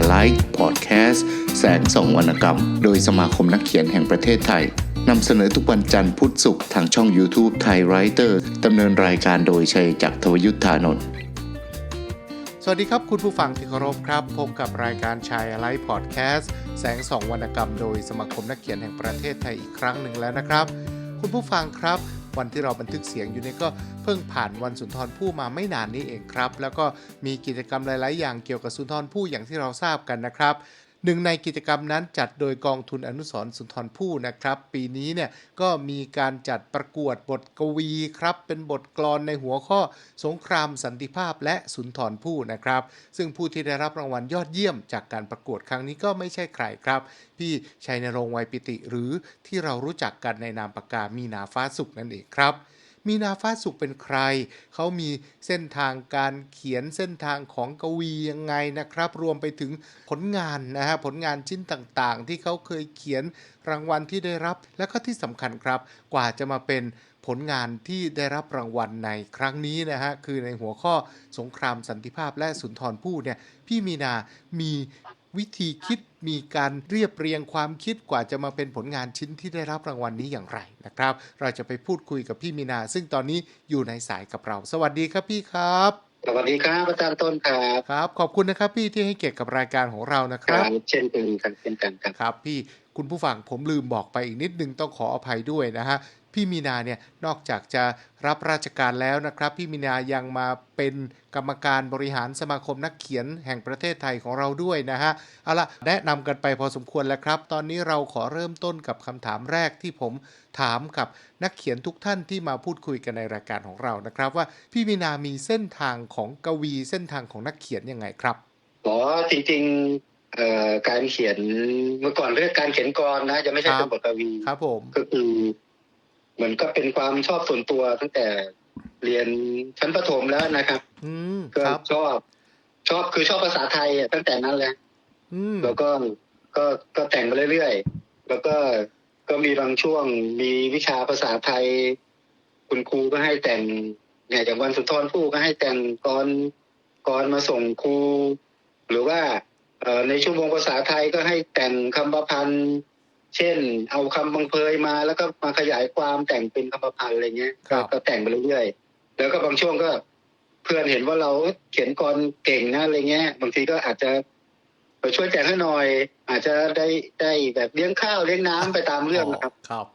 Alike Podcast แสงส่องวรรณกรรม โดยสมาคมนักเขียนแห่งประเทศไทยนำเสนอทุกวันจันทร์พุธศุกร์ทางช่อง YouTube ไทยไรเตอร์ดำเนินรายการโดยชัยจักรทวยุทธานนท์สวัสดีครับคุณผู้ฟังที่เคารพครับ พบกับรายการชายไลฟ์พอดแคสต์แสงสองวรรณกรรม โดยสมาคมนักเขียนแห่งประเทศไทยอีกครั้งหนึ่งแล้วนะครับ คุณผู้ฟังครับ วันที่เราบันทึกเสียงอยู่นี่ก็เพิ่งผ่านวันสุนทรภู่มาไม่นานนี้เองครับ แล้วก็มีกิจกรรมหลาย ๆ อย่างเกี่ยวกับสุนทรภู่อย่างที่เราทราบกันนะครับ หนึ่งในกิจกรรมนั้นจัดโดยกองทุนอนุสรณ์สุนทรภู่นะครับ ปีนี้เนี่ยก็มีการจัดประกวดบทกวีครับ เป็นบทกลอนในหัวข้อสงครามสันติภาพและสุนทรภู่นะครับ ซึ่งผู้ที่ได้รับรางวัลยอดเยี่ยมจากการประกวดครั้งนี้ก็ไม่ใช่ใครครับ พี่ชัยนรงค์ไวยปิติหรือที่เรารู้จักกันในนามปากกามีนาฟ้าสุขนั่นเองครับ มีนาฟ้าสุขเป็นใคร เขามีเส้นทางการเขียนเส้นทางของกวียังไงนะครับ รวมไปถึงผลงานนะฮะผลงานชิ้นต่างๆ ที่เขาเคยเขียนรางวัลที่ได้รับ และก็ที่สำคัญครับ กว่าจะมาเป็นผลงานที่ได้รับรางวัลในครั้งนี้นะฮะคือในหัวข้อสงครามสันติภาพและสุนทรภู่เนี่ยพี่มีนามี วิธีคิดมีการเรียบเรียงความคิดกว่าจะมาเป็นผลงานชิ้นที่ได้รับรางวัลนี้อย่างไรนะครับ เราจะไปพูดคุยกับพี่มีนา ซึ่งตอนนี้อยู่ในสายกับเรา สวัสดีครับพี่ครับสวัสดีครับอาจารย์ต้นครับครับ ขอบคุณนะครับพี่ที่ให้เกียรติกับรายการของเรานะครับเช่นกันครับเช่นกันครับครับพี่คุณผู้ฟังผมลืมบอกไปอีกนิดนึงต้องขออภัยด้วยนะฮะ พี่มีนาเนี่ยนอกจากจะรับราชการแล้วนะครับ พี่มีนายังมาเป็นกรรมการบริหารสมาคมนักเขียนแห่งประเทศไทยของเราด้วยนะฮะเอาละแนะนำกันไปพอสมควรแล้วครับ ตอนนี้เราขอเริ่มต้นกับคำถามแรกที่ผมถามกับนักเขียนทุกท่านที่มาพูดคุยกันในรายการของเรานะครับ ว่าพี่มีนามีเส้นทางของกวีเส้นทางของนักเขียนยังไงครับอ๋อจริงๆเอ่อการเขียนเมื่อก่อนเรื่องการเขียนกรนะจะไม่ใช่ครัเป็บนบทกวีครับผมก็คือ เหมือนก็เป็นความชอบส่วนตัวตั้งแต่เรียนชั้นประถมแล้วนะครับ อืมก็ครับ ชอบ ชอบคือชอบภาษาไทยอะตั้งแต่นั้นแหละ อืมแล้วก็ก็ก็แต่งไปเรื่อยๆ แล้วก็ก็มีบางช่วงมีวิชาภาษาไทย คุณครูก็ให้แต่งเนี่ยอย่างวันสุนทรภู่ก็ให้แต่งกรกรมาส่งครู หรือว่าเอ่อในชั่วโมงภาษาไทยก็ให้แต่งคำประพันธ์ เช่น เอาคำบังเพยมาแล้วก็มาขยายความแต่งเป็นคำประพันธ์อะไรเงี้ยก็ก็แต่งไปเรื่อยๆแล้วก็บางช่วงก็เพื่อนเห็นว่าเราเขียนกรเก่งนะอะไรเงี้ย บางทีก็อาจจะไปช่วยแต่งให้หน่อย อาจจะได้ได้แบบเลี้ยงข้าวเลี้ยงน้ำไปตามเรื่องนะครับ ครับ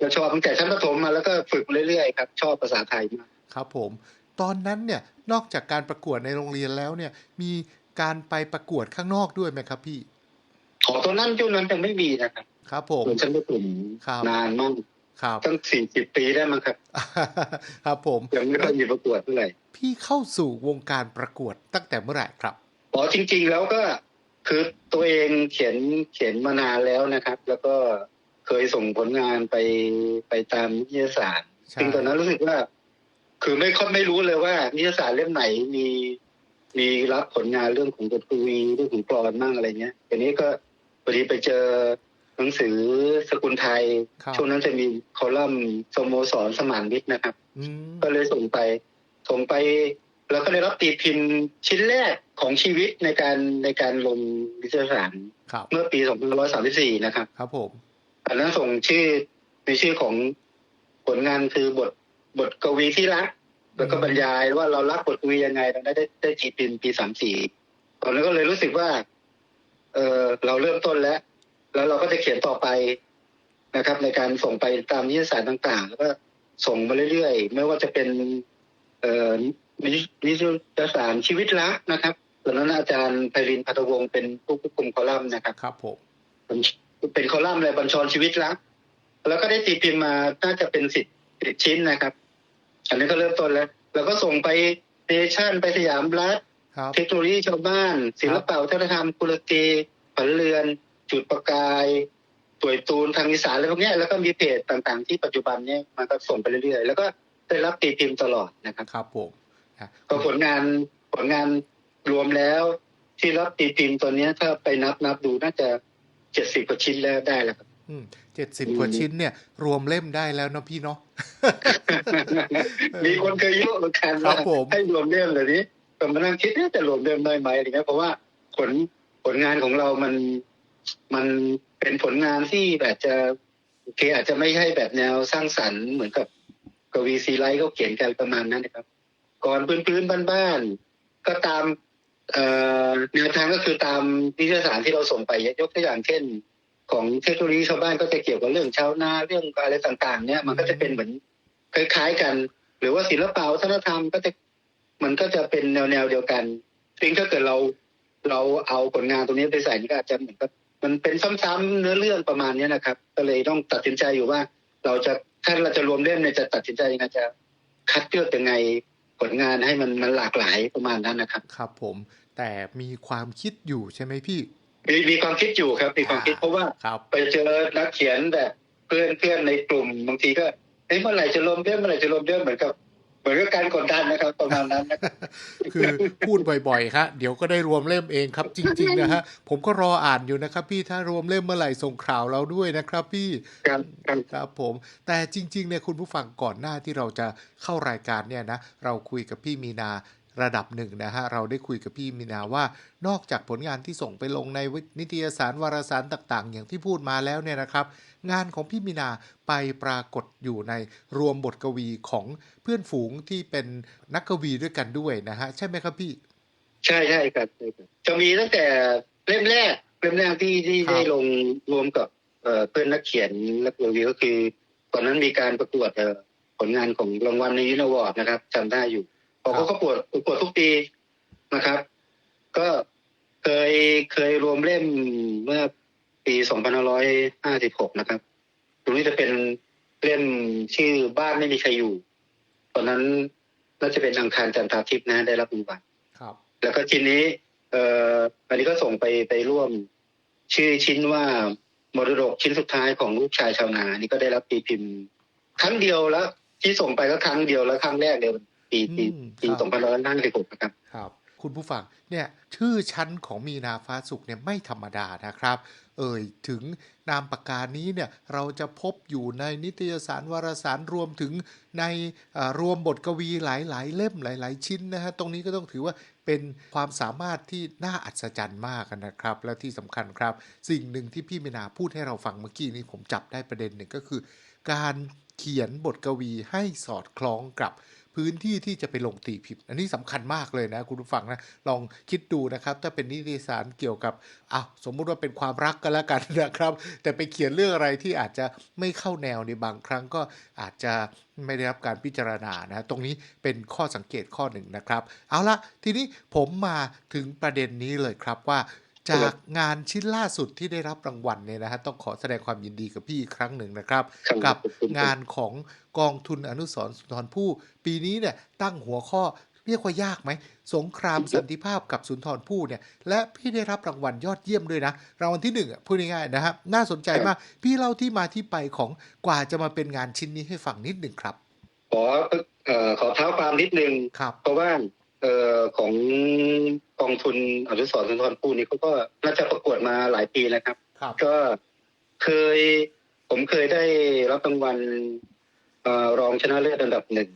ก็ชอบตั้งแต่ชั้นประถมมาแล้วก็ฝึกเรื่อยๆครับ ชอบภาษาไทยมากครับ ผม ตอนนั้นเนี่ยนอกจากการประกวดในโรงเรียนแล้วเนี่ย มีการไปประกวดข้างนอกด้วยไหมครับ พี่ขอตอนนั้นช่วงนั้นยังไม่มีนะครับ ครับผมส่วนชั้นประถมครับนานมากครับตั้งสี่สิบปีได้มั้งครับ ครับผมยังไม่ค่อยมีประกวดเท่าไหร่พี่เข้าสู่วงการประกวดตั้งแต่เมื่อไหร่ครับอ๋อจริง ๆ แล้วก็คือตัวเองเขียนเขียนมานานแล้วนะครับ แล้วก็เคยส่งผลงานไปไปตามนิตยสารใช่ซึ่งตอนนั้นรู้สึกว่า คือไม่ค่อยไม่รู้เลยว่า นิตยสารเล่มไหนมีมีรับผลงานเรื่องของบทกวีเรื่องของกลอนมั่งอะไรเงี้ยทีนี้ก็พอดีไปเจอ หนังสือสกุลไทยครับช่วงนั้นจะมีคอลัมน์สโมสรสมานมิตรนะครับอืมก็เลยส่งไป ส่งไป แล้วก็ได้รับตีพิมพ์ชิ้นแรกของชีวิตในการในการลงนิตยสารครับเมื่อปี2534 นะครับ ครับผมอันนั้นส่งชื่อในชื่อของผลงานคือบทบทกวีที่รัก แล้วก็บรรยายว่าเรารักบทกวียังไงตอนนั้นได้ได้ตีพิมพ์ปี34ตอนนั้นก็เลยรู้สึกว่า เออเราเริ่มต้นแล้ว แล้วเราก็จะเขียนต่อไปนะครับ ในการส่งไปตามนิตยสารต่างๆ แล้วก็ส่งมาเรื่อยๆ ไม่ว่าจะเป็นเอ่อนินิตยสารชีวิตรักนะครับตอนนั้นอาจารย์ไพรินทร์พัทวงศ์เป็นผู้ควบคุมคอลัมน์นะครับ ครับผมเป็นคอลัมน์เลยบัญชรชีวิตรัก แล้วก็ได้ตีพิมพ์มาน่าจะเป็นสิบสิบชิ้นนะครับ อันนี้ก็เริ่มต้นแล้ว แล้วก็ส่งไปเนชั่นไปสยามรัฐครับเทคโนโลยีชาวบ้าน ศิลปะวัฒนธรรมกุลเกผันเรือน จุดประกายตวยตูนทางอีสานอะไรพวกเนี้ยแล้วก็มีเพจต่างๆ ที่ปัจจุบันเนี้ยมันก็ส่งไปเรื่อยๆ แล้วก็ได้รับตีพิมพ์ตลอดนะครับครับผมนะก็ผลงานผลงานรวมแล้วที่รับตีพิมพ์ตัวเนี้ยถ้าไปนับนับดูน่าจะเจ็ดสิบกว่าชิ้นแล้วได้แล้วครับเจ็ดสิบกว่าชิ้นเนี่ย รวมเล่มได้แล้วเนาะพี่เนาะมีคนเคยยุเหมือนกันครัว่าบผมให้รวมเล่มเลยนี้ก็มานั่งคิดเอ๊ะจะรวมเดิมได้ไหมอะไรเงี้ยเพราะว่าผลผลงานของเรามัน มันเป็นผลงานที่แบบจะโอเคอาจจะไม่ใช่แบบแนวสร้างสรรค์เหมือนกับกวีซีไลท์เขาเขียนกันประมาณนั้นนะครับก่อนพื้นๆบ้านๆก็ตามเอ่อแนวทางก็คือตามนิตยสารที่เราส่งไปยกตัวอย่างเช่น ของเทคโนโลยีชาวบ้านก็จะเกี่ยวกับเรื่องชาวนาเรื่องอะไรต่าง ๆ เนี่ยมันก็จะเป็นเหมือนคล้ายๆกัน หรือว่าศิลปะวัฒนธรรมก็จะมันก็จะเป็นแนวๆเดียวกันซึ่งถ้าเกิดเราเราเอาผลงานตรงนี้ไปใส่นี่ก็อาจจะเหมือนกับ มันเป็นซ้ำๆเนื้อเรื่องประมาณเนี้ยนะครับ ก็เลยต้องตัดสินใจอยู่ว่า เราจะถ้าเราจะรวมเล่มเนี่ยจะตัดสินใจยังไงจะคัดเลือกยังไงผลงานให้มันมันหลากหลายประมาณนั้นนะครับ ครับผมแต่มีความคิดอยู่ใช่ไหมพี่ มีมีความคิดอยู่ครับ มีความคิดเพราะว่าครับไปเจอนักเขียนแบบเพื่อนเพื่อนในกลุ่มบางทีก็เอ้ยเมื่อไหร่จะรวมเรื่องเมื่อไหร่จะรวมเรื่องเหมือนกับ เหมือนกับการกดดันนะครับประมาณนั้นนะครับคือพูดบ่อยๆครับเดี๋ยวก็ได้รวมเล่มเองครับ จริง ๆ นะฮะผมก็รออ่านอยู่นะครับ พี่ถ้ารวมเล่มเมื่อไหร่ส่งข่าวเราด้วยนะครับ พี่ครับครับครับผม แต่จริงๆเนี่ยคุณผู้ฟังก่อนหน้าที่เราจะเข้ารายการเนี่ยนะเราคุยกับพี่มีนา ระดับหนึ่งนะฮะเราได้คุยกับพี่มีนาว่า นอกจากผลงานที่ส่งไปลงในนิตยสารวารสารต่าง ๆ อย่างที่พูดมาแล้วเนี่ยนะครับ งานของพี่มีนาไปปรากฏอยู่ในรวมบทกวีของเพื่อนฝูงที่เป็นนักกวีด้วยกันด้วยนะฮะใช่ไหมครับพี่ ใช่ใช่ครับใชครับจะมีตั้งแต่เล่มแรกเล่มแรกที่ที่ได้ลงรวมกับเพื่อนนักเขียนนักรีวิวก็คือ ตอนนั้นมีการประกวดผลงานของรางวัลในยูนวอร์ดนะครับจำได้อยู่ เพอเขาก็ประกวดประกวดทุกปีนะครับ ก็เคยเคยรวมเล่มเมื่อปี2556นะครับตรงนี้จะเป็นเล่มชื่อบ้านไม่มีใครอยู่ ตอนนั้นน่าจะเป็นอังคารจันทราทิพย์นะ ได้รับรางวัลครับ แล้วก็ชิ้นนี้ เอ่ออันนี้ก็ส่งไปไปร่วม ชื่อชิ้นว่ามรดกชิ้นสุดท้ายของลูกชายชาวนา นี่ก็ได้รับปีพิมพ์ ครั้งเดียวแล้ว ที่ส่งไปก็ครั้งเดียวแล้วครั้งแรกเดียว ปีปีอืมปีครับ สองพันร้อยห้าสิบหกนะครับ ครับ คุณผู้ฟังเนี่ยชื่อชั้นของมีนาฟ้าสุขเนี่ยไม่ธรรมดานะครับ เอ่ยถึงนามปากกานี้เนี่ยเราจะพบอยู่ในนิตยสารวารสารรวมถึงในเอ่อรวมบทกวีหลาย ๆ เล่มหลาย ๆ ชิ้นนะฮะตรงนี้ก็ต้องถือว่าเป็นความสามารถที่น่าอัศจรรย์มากนะครับ และที่สำคัญครับ สิ่งหนึ่งที่พี่มีนาพูดให้เราฟังเมื่อกี้นี้ผมจับได้ประเด็นหนึ่งก็คือ การเขียนบทกวีให้สอดคล้องกับ พื้นที่ที่จะไปลงตีพิมพ์ อันนี้สำคัญมากเลยนะคุณผู้ฟังนะ ลองคิดดูนะครับ ถ้าเป็นนิตยสารเกี่ยวกับอ้าวสมมุติว่าเป็นความรักกันแล้วกันนะครับ แต่ไปเขียนเรื่องอะไรที่อาจจะไม่เข้าแนวในบางครั้งก็อาจจะไม่ได้รับการพิจารณานะตรงนี้เป็นข้อสังเกตข้อหนึ่งนะครับ เอาละทีนี้ผมมาถึงประเด็นนี้เลยครับว่า จากงานชิ้นล่าสุดที่ได้รับรางวัลเนี่ยนะฮะต้องขอแสดงความยินดีกับพี่อีกครั้งหนึ่งนะครับครับกับขอบคุณครับงานของกองทุนอนุสรณ์สุนทรภู่ปีนี้เนี่ยตั้งหัวข้อเรียกว่ายากไหม สงครามสันติภาพกับสุนทรภู่เนี่ย และพี่ได้รับรางวัลยอดเยี่ยมด้วยนะ รางวัลที่หนึ่งอะพูดง่ายๆนะครับ น่าสนใจมาก พี่เล่าที่มาที่ไปของกว่าจะมาเป็นงานชิ้นนี้ให้ฟังนิดหนึ่งครับ ขอเอ่อขอเท้าความนิดนึงครับเพราะว่า เอ่อของกองทุนอนุสรณ์สุนทรภู่นี่เขาก็น่าจะประกวดมาหลายปีแล้วครับ ครับ ก็เคยผมเคยได้รับรางวัลเอ่อรองชนะเลิศอันดับหนึ่ง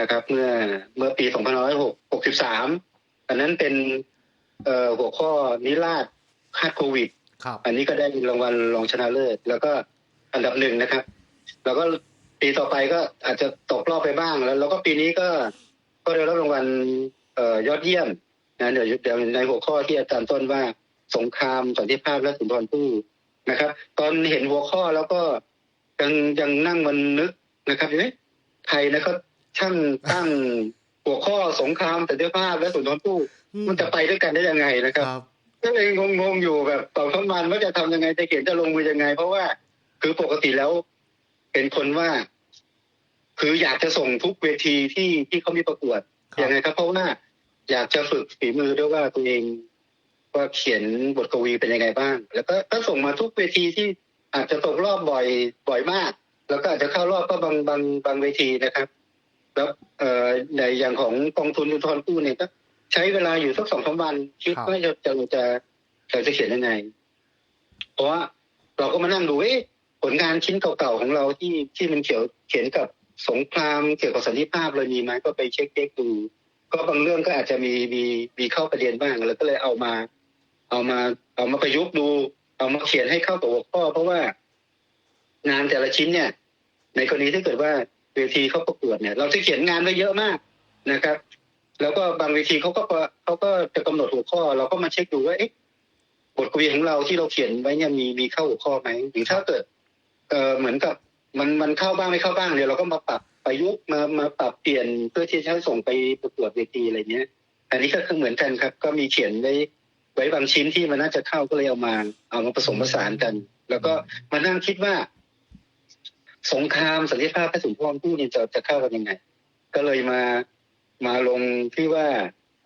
นะครับ เมื่อเมื่อปี2563อันนั้นเป็นเอ่อหัวข้อนิราศคาดโควิด ครับ อันนี้ก็ได้รางวัลรองชนะเลิศแล้วก็อันดับหนึ่งนะครับ แล้วก็ปีต่อไปก็อาจจะตกรอบไปบ้างแล้ว แล้วก็ปีนี้ก็ ก็ได้รับรางวัลเอ่อยอดเยี่ยมนะเดี๋ยวเดี๋ยวในหัวข้อที่อาจารย์ต้นว่าสงครามสันติภาพและสุนทรภู่นะครับ ตอนเห็นหัวข้อแล้วก็ยังยังนั่งมันนึกนะครับเอ๊ะไทยนะครับช่างตั้งหัวข้อสงครามสันติภาพและสุนทรภู่อืมันจะไปด้วยกันได้ยังไงนะคครับรับก็เลยงงๆอยู่แบบตอบคำมันว่าจะทำยังไงจะเขียนจะลงมือยังไง เพราะว่าคือปกติแล้วเป็นคนว่า คืออยากจะส่งทุกเวทีที่ที่เขามีประกวดครับยังไงครับ เพราะว่าอยากจะฝึกฝีมือด้วยว่าตัวเองว่าเขียนบทกวีเป็นยังไงบ้าง แล้วก็ก็ส่งมาทุกเวทีที่อาจจะตกรอบบ่อยบ่อยมาก แล้วก็อาจจะเข้ารอบก็บางบางบางเวทีนะครับ แล้วเอ่อในอย่างของกองทุนยุทธรกู้เนี่ยก็ใช้เวลาอยู่สักสองสามวันคิดครับว่าจะจะจะจะจะเขียนยังไง เพราะว่าเราก็มานั่งดูเอ๊ะผลงานชิ้นเก่าๆของเราที่ที่มันเขียวเขียนกับ สงครามเกี่ยวกับสันติภาพเรามีไหมก็ไปเช็คเช็คดู ก็บางเรื่องก็อาจจะมีมีมีเข้าประเด็นบ้างแล้วก็เลยเอามา เอามาเอามาประยุกต์ดู เอามาเขียนให้เข้ากับหัวข้อ เพราะว่างานแต่ละชิ้นเนี่ย ในกรณีถ้าเกิดว่าเวทีเขาประกวดเนี่ย เราจะเขียนงานไว้เยอะมากนะครับ แล้วก็บางเวทีเขาก็เขาก็จะกำหนดหัวข้อ เราก็มาเช็คดูว่าเอ๊ะบทกวีของเราที่เราเขียนไว้เนี่ยมีมีเข้าหัวข้อไหมหรือถ้าเกิดเออเหมือนกับ มันมันเข้าบ้างไม่เข้าบ้างเนี่ยเราก็มาปรับประยุกต์มามาปรับเปลี่ยนเพื่อที่จะส่งไปประกวดเวทีอะไรเนี้ย อันนี้ก็คือเหมือนกันครับ ก็มีเขียนไว้ไว้บางชิ้นที่มันน่าจะเข้าก็เลยเอามา เอามาผสมผสานกัน แล้วก็มานั่งคิดว่า สงครามสันติภาพพระสุนทรภู่เนี่ยจะจะเข้ากันยังไง ก็เลยมามาลงที่ว่า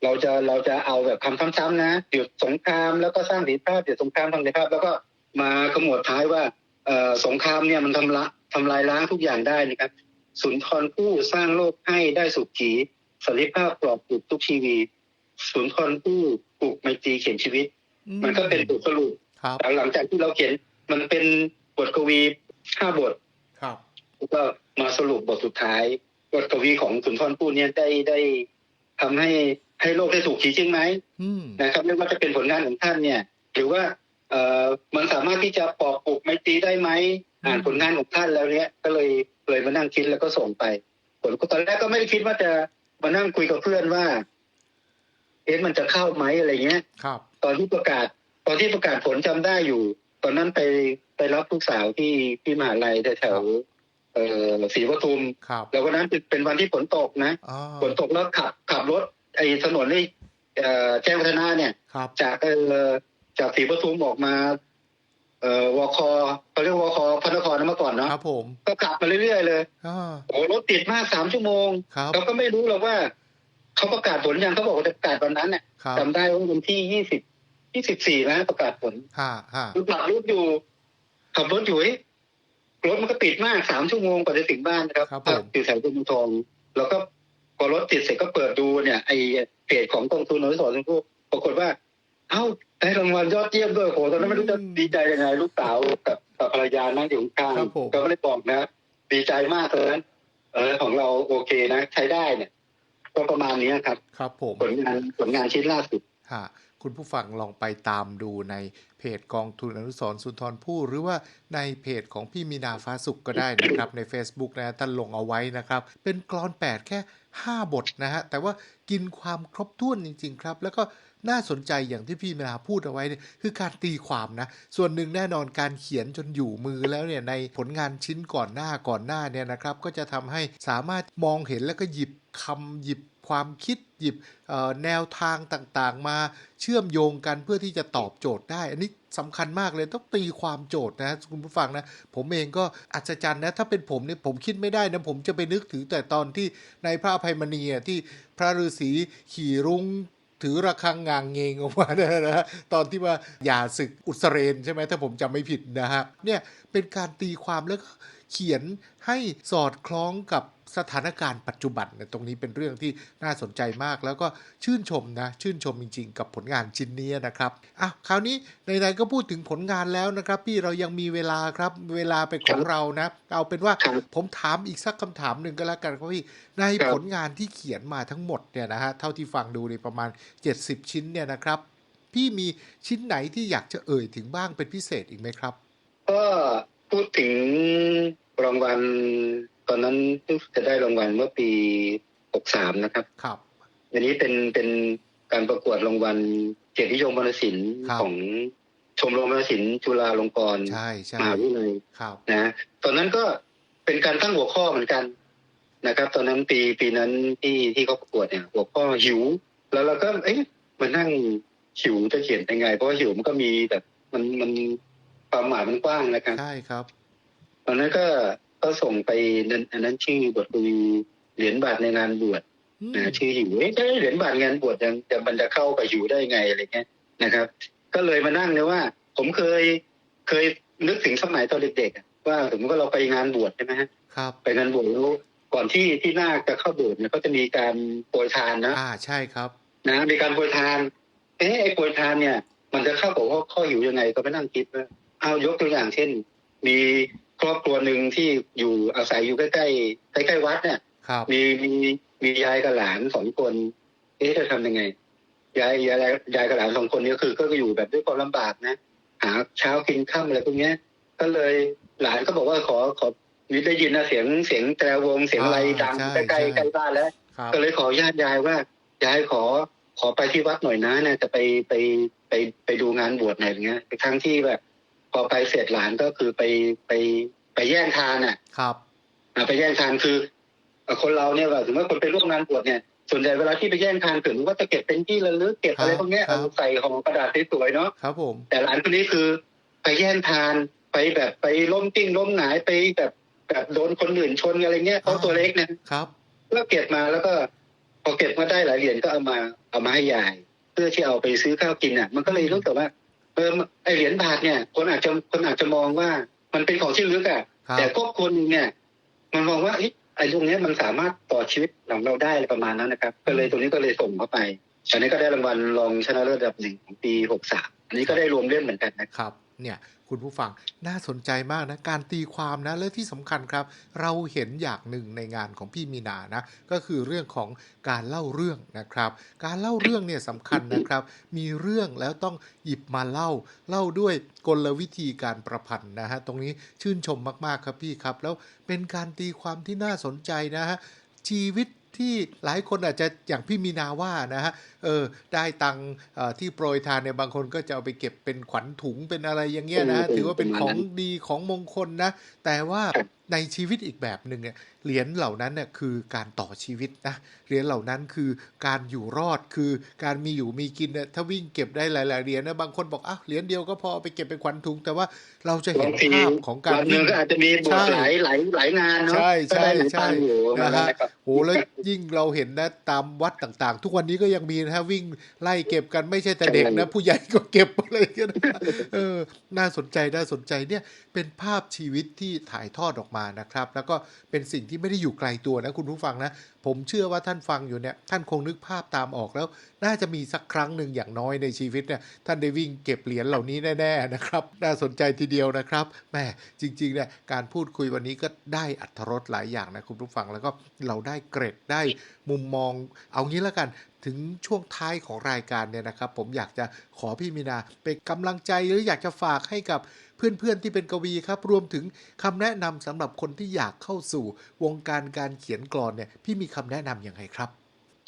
เราจะเราจะเอาแบบคำซ้ำๆนะหยุดสงครามแล้วก็สร้างสันติภาพหยุดสงครามทางสันติภาพ แล้วก็มาขมวดท้ายว่าเอ่อสงครามเนี่ยมันทำละ ทำลายล้างทุกอย่างได้นะครับ สุนทรภู่สร้างโลกให้ได้สุขีสันติภาพปลอบปลูกทุกชีวีสุนทรภู่ปลูกไมตรีเขียนชีวิต มันก็เป็นบทสรุปครับหลังจากที่เราเขียนมันเป็นบทกวีห้าบทครับแล้วก็มาสรุปบทสุดท้าย บทกวีของสุนทรภู่เนี่ยได้ได้ทำให้ให้โลกได้ถูกขีจริงไหมอืมนะครับไม่ว่าจะเป็นผลงานของท่านเนี่ย หรือว่าเอ่อมันสามารถที่จะปอกปลูกไมตรีได้ไหม อ่านผลงานของท่านแล้วเนี่ยก็เลยเลยมานั่งคิดแล้วก็ส่งไปผลตอนแรกก็ไม่ได้คิดว่าจะมานั่งคุยกับเพื่อนว่า เอ๊ะมันจะเข้าไหมอะไรเงี้ย ครับ ตอนที่ประกาศ ตอนที่ประกาศผลจำได้อยู่ ตอนนั้นไปไปรับลูกสาวที่ที่มหาลัยแถวๆเอ่อศรีปทุมครับแล้ววันนั้นเป็นวันที่ฝนตกนะอ๋อฝนตกแล้วขับขับรถ ไอ้ถนนนี่เอ่อแจ้งวัฒนะเนี่ยครับจากเอ่อจากศรีปทุมออกมา เอ่อวคเขาเรียกวคพระนครนะเมื่อก่อนเนาะครับผมก็ขับมาเรื่อยๆเลยอ่าโอ้รถติดมากสามชั่วโมงครับเราก็ไม่รู้หรอกว่าเขาประกาศผลยังเขาบอกว่าจะประกาศวันนั้นเนี่ยครับจำได้ว่าวันที่ยี่สิบยี่สิบสี่นะประกาศผลฮ่าฮ่าขับรถอยู่ขับรถอยู่เฮ้ยรถมันก็ติดมากสามชั่วโมงกว่าจะถึงบ้านนะครับครับผมอยู่แถวบางทอง แล้วก็พอรถติดเสร็จก็เปิดดูเนี่ยไอเพจของกองทุนอนุสรณ์ชมพู่ปรากฏว่า เอ้า ได้รางวัลยอดเยี่ยมด้วยโหตอนนั้นไม่รู้จะดีใจยังไง ลูกสาวกับกับภรรยานั่งอยู่ข้างครับผมก็ไม่ได้บอกนะดีใจมากตอนนั้นเออของเราโอเคนะ ใช้ได้เนี่ย ก็ประมาณนี้ครับ ครับผมผลงานผลงานชิ้นล่าสุดฮะคุณผู้ฟังลองไปตามดูในเพจกองทุนอนุสรณ์สุนทรภู่หรือว่าในเพจของพี่มีนาฟ้าสุขก็ได้นะครับ ใน Facebook นะท่านลงเอาไว้นะครับ เป็นกรอน 8 แค่ 5 บทนะฮะ แต่ว่ากินความครบถ้วนจริง ๆ ครับ แล้วก็ น่าสนใจอย่างที่พี่มีนาพูดเอาไว้เนี่ยคือการตีความนะ ส่วนหนึ่งแน่นอนการเขียนจนอยู่มือแล้วเนี่ยในผลงานชิ้นก่อนหน้าก่อนหน้าเนี่ยนะครับ ก็จะทำให้สามารถมองเห็นแล้วก็หยิบคำหยิบความคิดหยิบแนวทางต่างๆ มาเชื่อมโยงกันเพื่อที่จะตอบโจทย์ได้ อันนี้สำคัญมากเลยต้องตีความโจทย์นะคุณผู้ฟังนะผมเองก็อัศจรรย์นะถ้าเป็นผมเนี่ยผมคิดไม่ได้นะผมจะไปนึกถึงแต่ตอนที่ในพระอภัยมณีที่พระฤาษีขี่รุ้ง ถือระฆังงางเงงออกมาเนี่ยนะฮะตอนที่ว่าอย่าศึกอุสเรนใช่ไหมถ้าผมจำไม่ผิดนะฮะเนี่ยเป็นการตีความแล้วก็เขียนให้สอดคล้องกับ สถานการณ์ปัจจุบันเนี่ยตรงนี้เป็นเรื่องที่น่าสนใจมาก แล้วก็ชื่นชมนะชื่นชมจริง ๆ กับผลงานชิ้นนี้นะครับอะคราวนี้ในๆก็พูดถึงผลงานแล้วนะครับ พี่เรายังมีเวลาครับเวลาเป็นของเรานะเอาเป็นว่าผมถามอีกสักคำถามหนึ่งก็แล้วกันครับพี่ในผลงานที่เขียนมาทั้งหมดเนี่ยนะฮะเท่าที่ฟังดูในประมาณ 70 ชิ้นเนี่ยนะครับ พี่มีชิ้นไหนที่อยากจะเอ่ยถึงบ้างเป็นพิเศษอีกไหมครับ ก็พูดถึงรางวัล ตอนนั้นรู้สึกจะได้รางวัลเมื่อปี 63 นะครับ ครับ อันนี้เป็นเป็นการประกวดรางวัลเกียรตินิยมวรรณศิลป์ครับของชมรมวรรณศิลป์จุฬาลงกรณ์ใช่ใช่มหาวิทยาลัยครับนะ ตอนนั้นก็เป็นการตั้งหัวข้อเหมือนกันนะครับ ตอนนั้นปีปีนั้นที่ที่เขาประกวดเนี่ย หัวข้อหิว แล้วเราก็ เอ๊ะมานั่งหิวจะเขียนยังไง เพราะว่าหิวมันก็มีแบบมันมันความหมายมันกว้างนะครับใช่ครับ ตอนนั้นก็ ก็ส่งไปนั่นอันนั้นชื่อบทกวีเหรียญบาทในงานบวชอืมนะชื่อหิวเอ๊ะได้เหรียญบาทงานบวชยังจะมันจะเข้ากับหิวได้ไงอะไรเงี้ยนะครับ ก็เลยมานั่งเนี่ยว่า ผมเคยเคยนึกถึงสมัยตอนเด็กๆอะว่าสมมติว่าเราไปงานบวชใช่ไหมฮะครับ ไปงานบวชแล้วก่อนที่ที่นาคจะเข้าโบสถ์เนี่ยก็จะมีการโปรยทานนะอ่าใช่ครับ นะมีการโปรยทานเอ๊ะไอ้โปรยทานเนี่ย มันจะเข้ากับข้อข้อหิวยังไงก็ไปนั่งคิดว่าเอายกตัวอย่างเช่น มี ครอบครัวหนึ่งที่อยู่อาศัยอยู่ใกล้ๆใกล้ๆวัดเนี่ยครับมีมีมียายกับหลานสองคนเอ๊ะจะทำยังไงยายยายยายกับหลานสองคนนี้ก็คือ ก็อยู่แบบด้วยความลำบากนะหาเช้ากินข้ามอะไรพวกเนี้ย ก็เลยหลานก็บอกว่าขอขอได้ยินนะเสียงเสียงแตรวงเสียงอะไรดังอ่าใช่ใกล้ใช่ๆใกล้บ้านแล้วครับก็เลยขอญาติยายว่ายายขอขอไปที่วัดหน่อยนะเนี่ยจะไปไปไปไปดูงานบวชหน่อยอย่างเงี้ยทั้งที่แบบ พอไปเสร็จหลานก็คือไปไปไปแย่งทานอะ ครับอะไปแย่งทานคือเอ่อคนเราเนี่ยแบบถึงว่าคนไปร่วมงานบวชเนี่ยส่วนใหญ่เวลาที่ไปแย่งทานถึงว่าจะเก็บเป็นที่ระลึกเก็บอะไรพวกเนี้ยครับเอาใส่ของกระดาษสวยๆเนาะครับผมแต่หลานคนนี้คือไปแย่งทานไปแบบไปล้มกิ้งล้มหงายไปแบบแบบโดนคนอื่นชนอะไรเงี้ยเขาตัวเล็กเนี่ยครับก็เก็บมาแล้วก็พอเก็บมาได้หลายเหรียญก็เอามาเอามาให้ยาย เพื่อที่เอาไปซื้อข้าวกินอะ มันก็เลยรู้สึกว่า เออไอเหรียญบาทเนี่ย คนอาจจะคนอาจจะมองว่า มันเป็นของที่ระลึกอะครับแต่ก็คนเนี่ย มันมองว่าเอ้ยไอ้ตรงเนี้ยมันสามารถต่อชีวิตของเราได้อะไรประมาณนั้นนะครับ ก็เลยตรงนี้ก็เลยส่งเข้าไปอันนี้ก็ได้รางวัลรองชนะเลิศระดับหนึ่งของปีหกสามอันนี้ก็ได้รวมเล่มเหมือนกันนะครับครับ เนี่ยคุณผู้ฟังน่าสนใจมากนะ การตีความนะ และที่สำคัญครับ เราเห็นอย่างหนึ่งในงานของพี่มีนานะ ก็คือเรื่องของการเล่าเรื่องนะครับ การเล่าเรื่องเนี่ยสำคัญนะครับ มีเรื่องแล้วต้องหยิบมาเล่า เล่าด้วยกลวิธีการประพันธ์นะฮะตรงนี้ชื่นชมมากๆครับพี่ครับ แล้วเป็นการตีความที่น่าสนใจนะฮะชีวิต ที่หลายคนอาจจะอย่างพี่มีนาว่านะฮะเออได้ตังค์เอ่อที่โปรยทานเนี่ยบางคนก็จะเอาไปเก็บเป็นขวัญถุงเป็นอะไรอย่างเงี้ยนะอืมถือว่าเป็นประมาณของนั้นดีของมงคลนะ แต่ว่าครับในชีวิตอีกแบบหนึ่งเนี่ยเหรียญเหล่านั้นเนี่ยคือการต่อชีวิตนะเหรียญเหล่านั้นคือการอยู่รอดคือการมีอยู่มีกินเนี่ยถ้าวิ่งเก็บได้หลาย ๆเหรียญนะบางคนบอกอ้าวเหรียญเดียวก็พอเอาไปเก็บเป็นขวัญถุง แต่ว่าเราจะเห็นบางทีภาพของการวันหนึ่วิ่งงก็อาจจะมีบวชใช่หลายหลายหลายงานเนาะใช่ใช่ก็ได้หลายใช่ตังค์อยู่ประมาณนะนั้นฮะนะครับโหแล้วยิ่งเราเห็นนะตามวัดต่างๆ ทุกวันนี้ก็ยังมีนะฮะวิ่งไล่เก็บกันไม่ใช่แต่เด็กนะ ผู้ใหญ่ก็เก็บอะไรอย่างเงี้ยนะเออน่าสนใจน่าสนใจเนี่ยเป็นภาพชีวิตที่ถ่ายทอดออกมานะครับ แล้วก็เป็นสิ่งที่ไม่ได้อยู่ไกลตัวนะคุณผู้ฟังนะ ผมเชื่อว่าท่านฟังอยู่เนี่ยท่านคงนึกภาพตามออกแล้ว น่าจะมีสักครั้งหนึ่งอย่างน้อยในชีวิตเนี่ยท่านได้วิ่งเก็บเหรียญเหล่านี้แน่ๆนะครับน่าสนใจทีเดียวนะครับแหมจริงๆเนี่ยการพูดคุยวันนี้ก็ได้อัธรสหลายอย่างนะคุณผู้ฟังแล้วก็เราได้เกร็ดได้มุมมองเอางี้แล้วกัน ถึงช่วงท้ายของรายการเนี่ยนะครับ ผมอยากจะขอพี่มีนาเป็นกำลังใจหรืออยากจะฝากให้กับเพื่อนๆที่เป็นกวีครับ รวมถึงคำแนะนำสำหรับคนที่อยากเข้าสู่วงการการเขียนกลอนเนี่ยพี่มีคำแนะนำอย่างไรครับ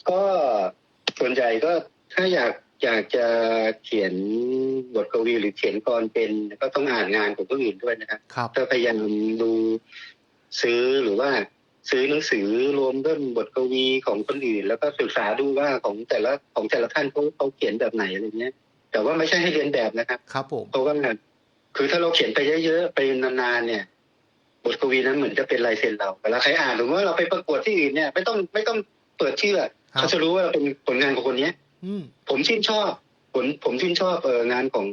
ก็ส่วนใหญ่ก็ถ้าอยากอยากจะเขียนบทกวีหรือเขียนกรเป็นก็ต้องอ่านงานของผู้อื่นด้วยนะครับครับก็พยายามดูซื้อหรือว่า ซื้อหนังสือรวมเรื่องบทกวีของคนอื่น แล้วก็ศึกษาดูว่าของแต่ละของแต่ละท่านเขาเขาเขียนแบบไหนอะไรเงี้ย แต่ว่าไม่ใช่ให้เรียนแบบนะครับครับผมเพราะว่าคือถ้าเราเขียนไปเยอะๆไปนานๆเนี่ย บทกวีนั้นเหมือนจะเป็นลายเซ็นเราเวลาใครอ่านหรือว่าเราไปประกวดที่อื่นเนี่ย ไม่ต้องไม่ต้องเปิดชื่ออะครับเขาจะรู้ว่าเราเป็นผลงานของคนเนี้ยอืมผมชื่นชอบผมผมชื่นชอบเอองานของ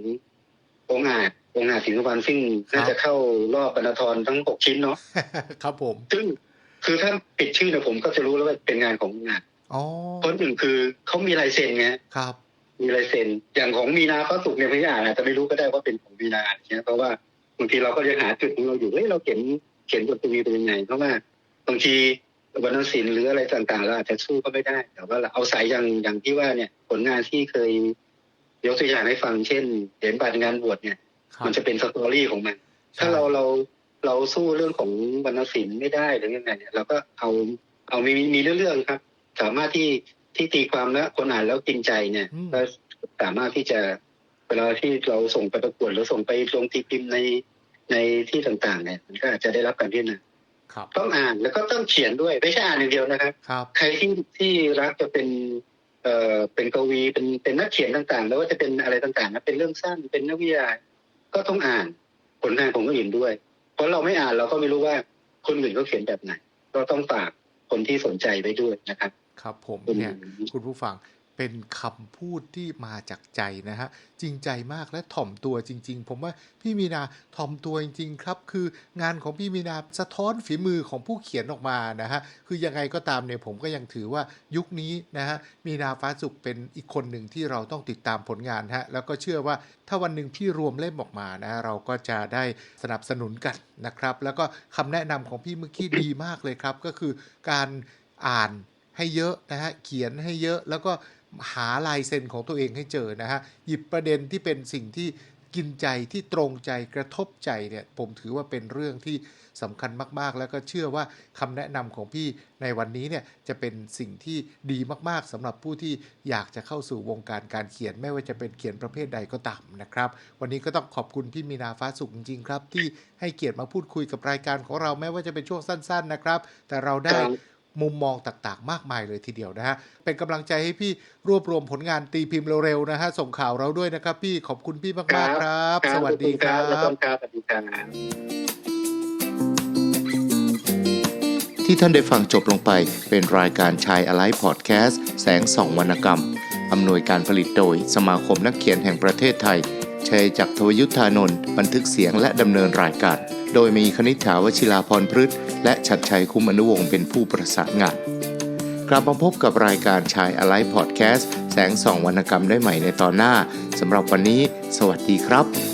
องค์อาจองค์อาจสิงห์สุวรรณซึ่งน่าจะเข้ารอบบรรณาธรทั้งหกชิ้นเนาะครับผมซึ่ง คือถ้าปิดชื่อเนี่ยผมก็จะรู้แล้วว่าเป็นงานขององค์อาจอ๋อเพราะหนึ่งคือเขามีลายเซ็นไงครับมีลายเซ็นอย่างของมีนาข้อสุกเนี่ยพี่อ่านอาจจะไม่รู้ก็ได้ว่าเป็นของมีนาอย่างเงี้ยเพราะว่าบางทีเราก็ยังหาจุดของเราอยู่เฮ้ยเราเขียนเขียนบทกวีเป็นยังไงเพราะว่าบางทีวรรณศิลป์หรืออะไรต่างๆเราอาจจะสู้ก็ไม่ได้ แต่ว่าเราเอาสายอย่างอย่างที่ว่าเนี่ยผลงานที่เคยยกตัวอย่างให้ฟังเช่นเหรียญบาทงานบวชเนี่ยครับมันจะเป็นสตอรี่ของมัน ถ้าเราเรา เราสู้เรื่องของวรรณศิลป์ไม่ได้หรือยังไงเนี่ยเราก็เอาเอามีมีเรื่องๆครับ สามารถที่ที่ตีความแล้วคนอ่านแล้วกินใจเนี่ยอืมก็สามารถที่จะเวลาที่เราส่งไปประกวดหรือส่งไปลงตีพิมพ์ในในที่ต่างๆ เนี่ย มันก็อาจจะได้รับการพิจารณาครับต้องอ่านแล้วก็ต้องเขียนด้วยไม่ใช่อ่านอย่างเดียวนะครับครับ ใครที่ที่รักจะเป็นเอ่อเป็นกวีเป็นเป็นนักเขียนต่างๆ แล้วว่าจะเป็นอะไรต่างๆนะเป็นเรื่องสั้นเป็นนักวิทยาก็ต้องอ่านผลงานของคนอื่นด้วย เพราะเราไม่อ่านเราก็ไม่รู้ว่าคนอื่นเขาเขียนแบบไหน ก็ต้องฝากคนที่สนใจไว้ด้วยนะครับ ครับผมเนี่ยคุณผู้ฟัง เป็นคำพูดที่มาจากใจนะฮะจริงใจมากและถ่อมตัวจริง ๆ ผมว่าพี่มีนาถ่อมตัวจริง ๆ ครับ คืองานของพี่มีนาสะท้อนฝีมือของผู้เขียนออกมานะฮะคือยังไงก็ตามเนี่ยผมก็ยังถือว่ายุคนี้นะฮะมีนาฟ้าสุขเป็นอีกคนหนึ่งที่เราต้องติดตามผลงานฮะแล้วก็เชื่อว่าถ้าวันหนึ่งพี่รวมเล่มออกมานะเราก็จะได้สนับสนุนกันนะครับ แล้วก็คำแนะนำของพี่เมื่อกี้ดีมากเลยครับ ก็คือการอ่านให้เยอะนะฮะเขียนให้เยอะแล้วก็ หาลายเซ็นของตัวเองให้เจอนะฮะหยิบประเด็นที่เป็นสิ่งที่กินใจที่ตรงใจกระทบใจเนี่ยผมถือว่าเป็นเรื่องที่สำคัญมาก ๆ แล้วก็เชื่อว่าคำแนะนำของพี่ในวันนี้เนี่ยจะเป็นสิ่งที่ดีมาก ๆสำหรับผู้ที่อยากจะเข้าสู่วงการการเขียนไม่ว่าจะเป็นเขียนประเภทใดก็ตามนะครับ วันนี้ก็ต้องขอบคุณพี่มีนาฟ้าสุขจริง ๆ ครับ ที่ให้เกียรติมาพูดคุยกับรายการของเราแม้ว่าจะเป็นช่วงสั้น ๆ นะครับ แต่เราได้ มุมมองต่างๆ มากมายเลยทีเดียวนะฮะ เป็นกำลังใจให้พี่รวบรวมผลงานตีพิมพ์เร็วๆนะฮะ ส่งข่าวเราด้วยนะครับพี่ ขอบคุณพี่มากๆครับ สวัสดีครัขอบคุบณครับ สวัสดีครับที่ท่านได้ฟังจบลงไปเป็นรายการชายอะไลพอดแคสต์แสงส่องวรรณกรรม อำนวยการผลิตโดยสมาคมนักเขียนแห่งประเทศไทยชัยจักรทวยุทธานนท์บันทึกเสียงและดำเนินรายการ โดยมีคณิษฐาวชิลาพรพฤษและชัดชัยคุ้มอนุวงศ์เป็นผู้ประสานงาน กลับมาพบกับรายการชายอะไลพอดแคสต์แสงส่องวรรณกรรมได้ใหม่ในตอนหน้าสำหรับวันนี้ สวัสดีครับ